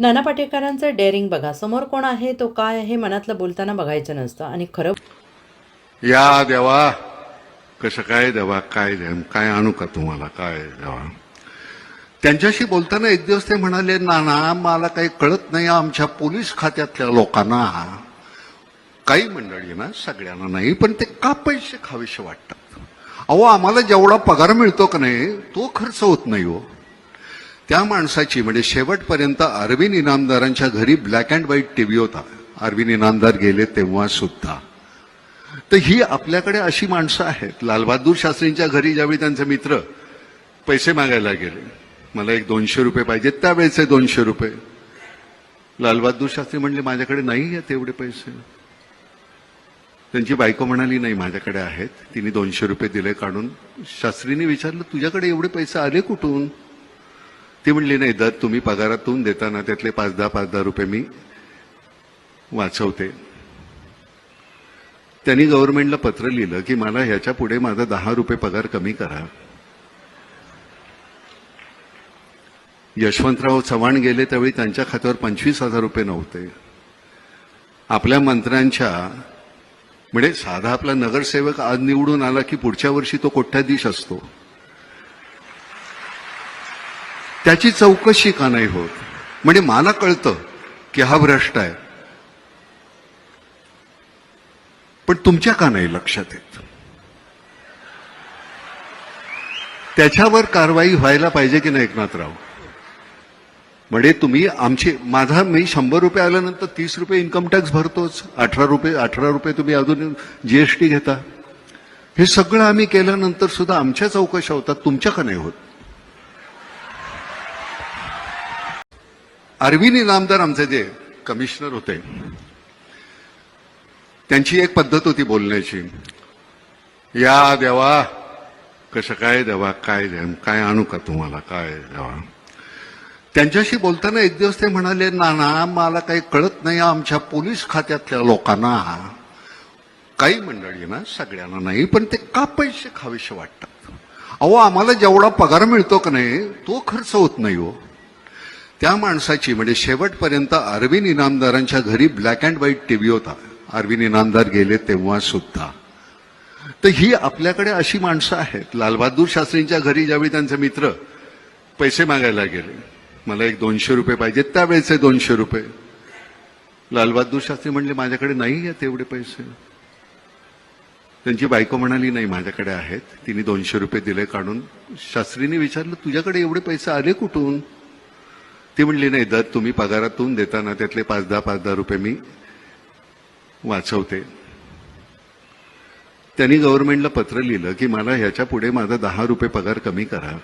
नाना पाटेकरांचं daring बघा. समोर कोण आहे तो काय आहे मनातलं बोलताना बघायचं नसतं. आणि खरं या देवा कसं काय देवा काय द्या काय आणू का तुम्हाला काय देवा? त्यांच्याशी बोलताना एक दिवस ते म्हणाले नाना मला काही कळत नाही आमच्या पोलीस खात्यातल्या लोकांना काही मंडळी ना सगळ्यांना नाही पण ते का पैसे खावेसे वाटतात? अहो आम्हाला जेवढा पगार मिळतो का नाही तो खर्च होत नाही हो. त्या माणसाची म्हणजे शेवटपर्यंत अरविंद इनामदारांच्या घरी ब्लॅक अँड व्हाईट टीव्ही होता. अरविंद इनामदार गेले तेव्हा सुद्धा. तर ही आपल्याकडे अशी माणसं आहेत. लालबहादूर शास्त्रींच्या घरी ज्यावेळी त्यांचे मित्र पैसे मागायला गेले. मला एक दोनशे रुपये पाहिजेत त्यावेळेचे दोनशे रुपये. लालबहादूर शास्त्री म्हणले माझ्याकडे नाही आहेत एवढे पैसे. त्यांची बायको म्हणाली नाही माझ्याकडे आहेत. तिने दोनशे रुपये दिले काढून. शास्त्रीने विचारलं तुझ्याकडे एवढे पैसे आले कुठून? ती म्हणली नाही दर तुम्ही पगारातून देताना त्यातले पाच दहा पाच दहा रुपये मी वाचवते. त्यांनी गव्हर्नमेंटला पत्र लिहिलं की मला ह्याच्या पुढे माझा दहा रुपये पगार कमी करा. यशवंतराव चव्हाण गेले त्यावेळी त्यांच्या खात्यावर पंचवीस हजार रुपये नव्हते. आपल्या मंत्र्यांच्या म्हणजे साधा आपला नगरसेवक आज निवडून आला की पुढच्या वर्षी तो कोट्याधीश असतो? त्याची चौकशी का नाही होत? म्हणजे मला कळतं की हा भ्रष्ट आहे. पण तुमच्या का नाही लक्षात येत? त्याच्यावर कारवाई व्हायला पाहिजे की नाही एकनाथराव? म्हणजे तुम्ही आमची माझा मी शंभर रुपये आल्यानंतर तीस रुपये इन्कम टॅक्स भरतोच. अठरा रुपये अठरा रुपये तुम्ही अजून जीएसटी घेता. हे सगळं आम्ही केल्यानंतर सुद्धा आमच्या चौकशा होतात. तुमच्या का नाही होत? अरविंद इनामदार आमचे जे कमिशनर होते त्यांची एक पद्धत होती बोलण्याची. या देवा कसं काय देवा काय द्या काय आणू का तुम्हाला काय देवा? त्यांच्याशी बोलताना एक दिवस ते म्हणाले नाना मला काही कळत नाही आमच्या पोलीस खात्यातल्या लोकांना. काही मंडळी ना सगळ्यांना नाही पण ते का पैसे खावेसे वाटतात? अहो आम्हाला जेवढा पगार मिळतो का नाही तो खर्च होत नाही हो. त्या माणसाची म्हणजे शेवटपर्यंत अरविंद इनामदारांच्या घरी ब्लॅक अँड व्हाईट टीव्ही होता. अरविंद इनामदार गेले तेव्हा सुद्धा. तर ही आपल्याकडे अशी माणसं आहेत. लालबहादूर शास्त्रींच्या घरी ज्यावेळी त्यांचे मित्र पैसे मागायला गेले मला एक दोनशे रुपये पाहिजेत त्यावेळेचे दोनशे रुपये. लालबहादूर शास्त्री म्हणले माझ्याकडे नाही आहेत एवढे पैसे. त्यांची बायको म्हणाली नाही माझ्याकडे आहेत. तिने दोनशे रुपये दिले काढून शास्त्रीने विचारलं तुझ्याकडे एवढे पैसे आले कुठून? ती म्हणली नाही दर तुम्ही पगारातून देताना त्यातले पाच दहा पाच दहा रुपये मी वाचवते. त्यांनी गव्हर्नमेंटला पत्र लिहिलं की मला ह्याच्या पुढे माझा दहा रुपये पगार कमी करा.